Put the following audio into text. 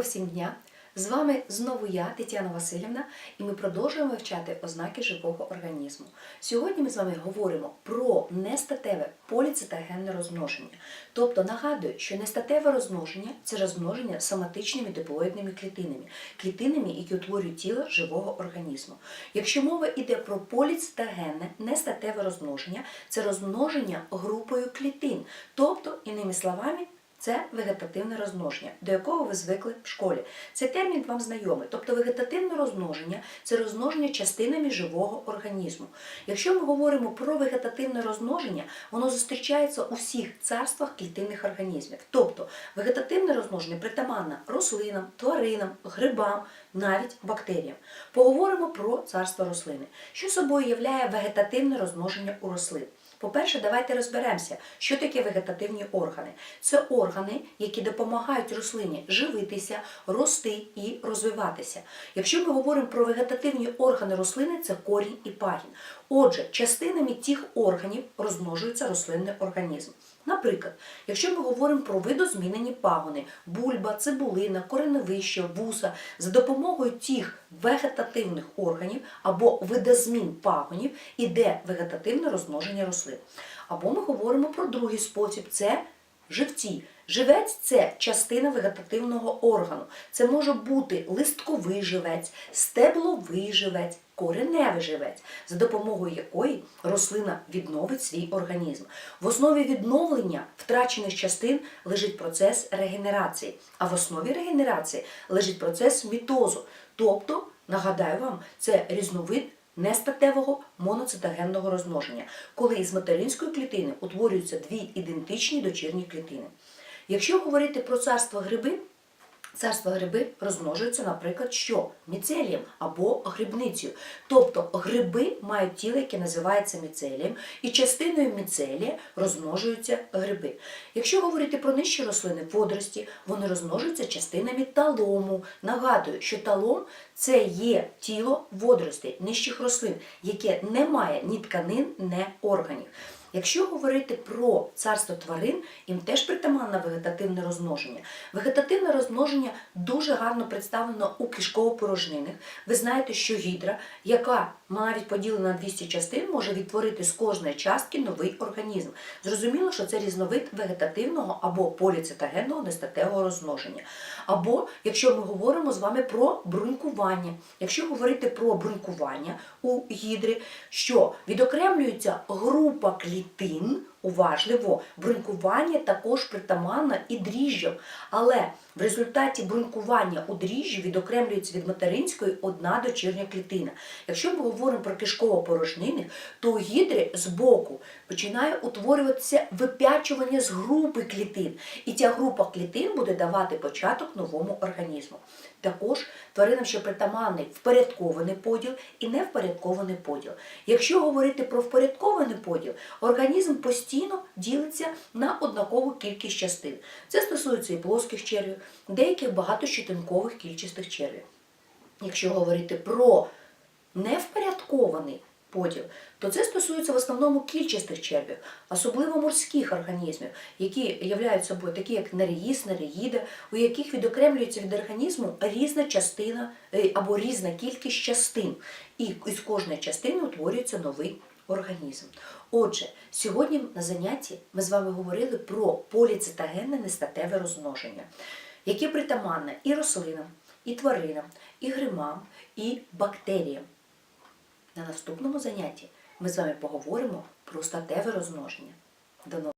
Доброго всім дня! З вами знову я, Тетяна Васильівна, і ми продовжуємо вивчати ознаки живого організму. Сьогодні ми з вами говоримо про нестатеве поліцитагенне розмноження. Тобто нагадую, що нестатеве розмноження це розмноження соматичними диплоїдними клітинами, клітинами, які утворюють тіло живого організму. Якщо мова йде про поліцитагенне нестатеве розмноження, це розмноження групою клітин, тобто, іними словами, це вегетативне розмноження, до якого ви звикли в школі. Цей термін вам знайомий. Тобто вегетативне розмноження це розмноження частинами живого організму. Якщо ми говоримо про вегетативне розмноження, воно зустрічається у всіх царствах клітинних організмів. Тобто вегетативне розмноження притаманне рослинам, тваринам, грибам, навіть бактеріям. Поговоримо про царство рослини. Що собою являє вегетативне розмноження у рослин? По-перше, давайте розберемося, що таке вегетативні органи. Це органи, які допомагають рослині живитися, рости і розвиватися. Якщо ми говоримо про вегетативні органи рослини, це корінь і пагін. Отже, частинами тих органів розмножується рослинний організм. Наприклад, якщо ми говоримо про видозмінені пагони, бульба, цибулина, кореновище, вуса, за допомогою тих вегетативних органів або видозмін пагонів іде вегетативне розмноження рослин. Або ми говоримо про другий спосіб це живці. Живець це частина вегетативного органу. Це може бути листковий живець, стебловий живець, кореневий живець, за допомогою якої рослина відновить свій організм. В основі відновлення втрачених частин лежить процес регенерації, а в основі регенерації лежить процес мітозу. Тобто, нагадаю вам, це різновид нестатевого моноцитогенного розмноження, коли із материнської клітини утворюються дві ідентичні дочірні клітини. Якщо говорити про царство гриби, царство гриби розмножуються, наприклад, що міцелієм або грибницею. Тобто гриби мають тіло, яке називається міцелієм, і частиною міцелія розмножуються гриби. Якщо говорити про нижчі рослини, водорості, вони розмножуються частинами талому. Нагадую, що талом це є тіло водоростей, нижчих рослин, яке не має ні тканин, ні органів. Якщо говорити про царство тварин, їм теж притаманне вегетативне розмноження. Вегетативне розмноження дуже гарно представлено у кишково-порожнинах. Ви знаєте, що гідра, яка навіть поділена на 200 частин, може відтворити з кожної частки новий організм. Зрозуміло, що це різновид вегетативного або поліцитагенного нестатевого розмноження. Або якщо ми говоримо з вами про брунькування. Якщо говорити про брунькування у гідри, що відокремлюється група клітин, thin уважливо, брунькування також притаманне і дріжджам, але в результаті брунькування у дріжджі відокремлюється від материнської одна дочірня клітина. Якщо ми говоримо про кишково порожнини, то у гідри з боку починає утворюватися вип'ячування з групи клітин, і ця група клітин буде давати початок новому організму. Також тваринам ще притаманний впорядкований поділ і невпорядкований поділ. Якщо говорити про впорядкований поділ, організм постійно ділиться на однакову кількість частин. Це стосується і плоских червів, деяких багатощетинкових кільчастих червів. Якщо говорити про невпорядкований поділ, то це стосується в основному кільчастих червів, особливо морських організмів, які являють собою такі, як нереїс, нереїда, у яких відокремлюється від організму різна частина е, або різна кількість частин, і з кожної частини утворюється новий організм. Отже, сьогодні на занятті ми з вами говорили про поліцитагенне нестатеве розмноження, яке притаманне і рослинам, і тваринам, і гримам, і бактеріям. На наступному занятті ми з вами поговоримо про статеве розмноження. До нового